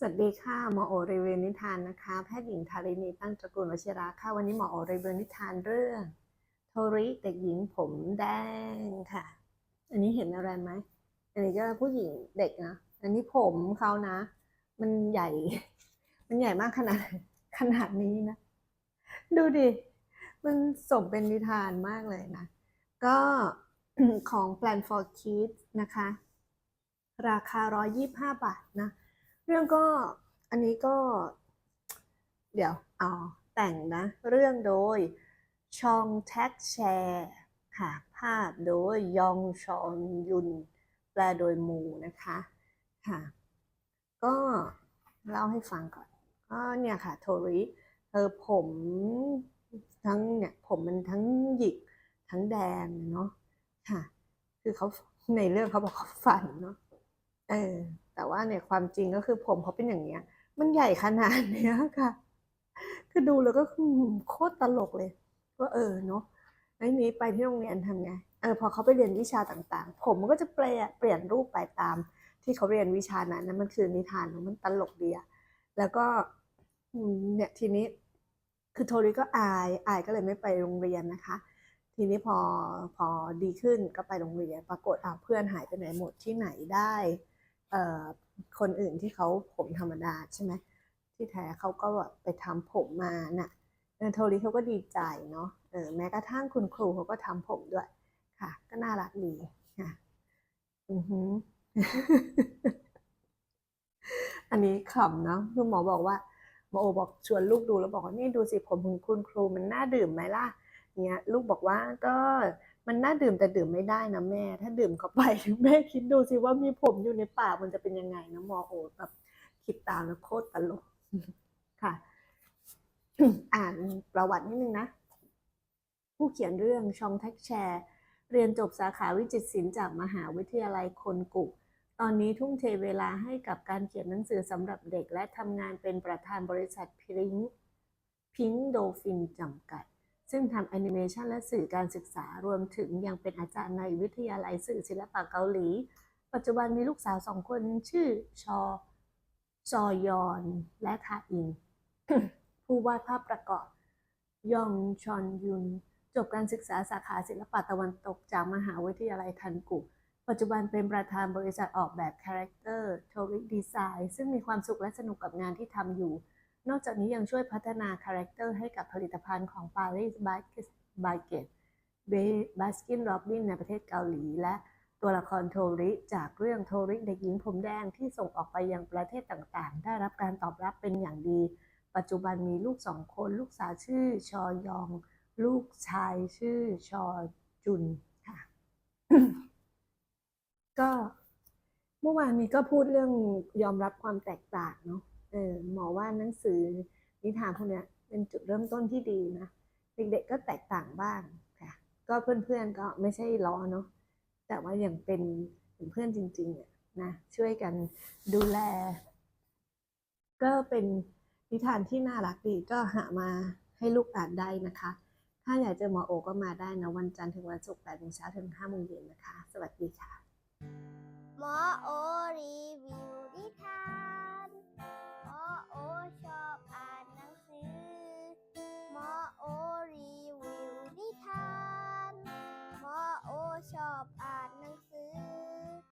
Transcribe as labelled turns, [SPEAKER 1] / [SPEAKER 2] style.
[SPEAKER 1] สวัสดีค่ะหมอโอรีวิวนิทานนะคะแพทย์หญิงธารินีตั้งตระกูลวชิระค่ะวันนี้หมอโอรีวิวนิทานเรื่องโทริเด็กหญิงผมแดงค่ะ อันนี้เห็นอะไรไหมอันนี้ก็ผู้หญิงเด็กนะอันนี้ผมเขานะ มันใหญ่ มันใหญ่มากขนาดขนาดนี้นะ ดูดิมันสมเป็นนิทานมากเลยนะ ก็ของ Plan for Kids นะคะ ราคา 125 บาทนะ เรื่องก็อันนี้ก็ เดี๋ยวเอแต่งนะ เรื่องโดยชองแท็กแชร์ค่ะภาพโดยยองชอนยุน แปลโดยมูนะคะค่ะ ก็เล่าให้ฟังก่อนก็เนี่ยค่ะ โทริเธอผมทั้งเนี่ยผมมันทั้งหยิกทั้งแดงเนาะค่ะ คือเขาในเรื่องเขาบอกเขาฝันเนาะเออ แต่ว่าเนี่ยความจริงก็คือผมเขาเป็นอย่างเนี้ย มันใหญ่ขนาดเนี้ยค่ะ คือดูแล้วก็คือโคตรตลกเลยว่าเออเนาะไอ้นี้ไปที่โรงเรียนทำไงเออพอเขาไปเรียนวิชาต่างๆ ผมมันก็จะเปลี่ยนเปลี่ยนรูปไปตาม ที่เขาเรียนวิชานั้นนะมันคือนิทานมันตลกดีอะแล้วก็เนี่ยทีนี้คือโทริก็อายอายก็เลยไม่ไปโรงเรียนนะคะ ทีนี้พอพอดีขึ้นก็ไปโรงเรียน ปรากฏอ้าวเพื่อนหายไปไหนหมดที่ไหนได้ คนอื่นที่เขาผมธรรมดาใช่ไหมที่แท้เขาก็แบบไปทำผมมาน่ะเออโทริเขาก็ดีใจเนาะเออแม้กระทั่งคุณครูเขาก็ทำผมด้วย ค่ะ ก็น่ารักดีค่ะอือหืออันนี้ขำเนาะคือหมอบอกว่าหมอโอบอกชวนลูกดูแล้วบอกว่านี่ดูสิผมของคุณครูมันน่าดื่มไหมล่ะเนี่ยลูกบอกว่าก็ มันน่าดื่มแต่ดื่มไม่ได้นะแม่ ถ้าดื่มเข้าไปแม่คิดดูสิว่ามีผมอยู่ในปากมันจะเป็นยังไงนะหมอโอแบบคิดตามแล้วโคตรตลกค่ะ อ่านประวัตินิดนึงนะ ผู้เขียนเรื่องชองแท็กแชร์เรียนจบสาขาวิจิตรศิลป์จากมหาวิทยาลัยคนกุตอนนี้ทุ่มเทเวลาให้กับการเขียนหนังสือสำหรับเด็กและทำงานเป็นประธานบริษัทพิงพิงโดฟินจำกัด ซึ่งทำแอนิเมชันและสื่อการศึกษารวมถึงยังเป็นอาจารย์ในวิทยาลัยสื่อศิลปะเกาหลี ปัจจุบันมีลูกสาวสองคนชื่อชอซอยอนและคาอิน ผู้วาดภาพประกอบ ยองชอนยุน จบการศึกษาสาขาศิลปะตะวันตกจากมหาวิทยาลัยทันกุ ปัจจุบันเป็นประธานบริษัทออกแบบคาแรคเตอร์โทริกดีไซน์ซึ่งมีความสุขและสนุกกับงานที่ทำอยู่ นอกจากนี้ยังช่วยพัฒนาคาแรคเตอร์ให้กับผลิตภัณฑ์ของ Paris Basket Baskin r o b b i n ในประเทศเกาหลี และตัวละครโทริจากเรื่องโทริเด็กหญิงผมแดงที่ส่งออกไปยังประเทศต่างๆ ได้รับการตอบรับเป็นอย่างดี ปัจจุบันมีลูกสองคนลูกสาวชื่อชอยอง ลูกชายชื่อชอจุนค่ะก็เมื่อวานนี้ก็พูดเรื่องยอมรับความแตกต่างเนาะ ออหมอว่าหนังสือนิทานพวกเนี้ยเป็นจุดเริ่มต้นที่ดีนะเด็กๆก็แตกต่างบ้างค่ะ ก็เพื่อนๆก็ไม่ใช่ล้อเนาะแต่ว่าอย่างเป็นเพื่อนจริงๆอะนะช่วยกันดูแล ก็เป็นนิทานที่น่ารักดีก็หามาให้ลูกอ่านได้นะคะ ถ้าอยากเจอหมอโอก็มาได้นะ วันจันทร์ถึงวันศุกร์แปดโมงเช้าถึงห้าโมงเย็นนะคะ สวัสดีค่ะ หมอโอ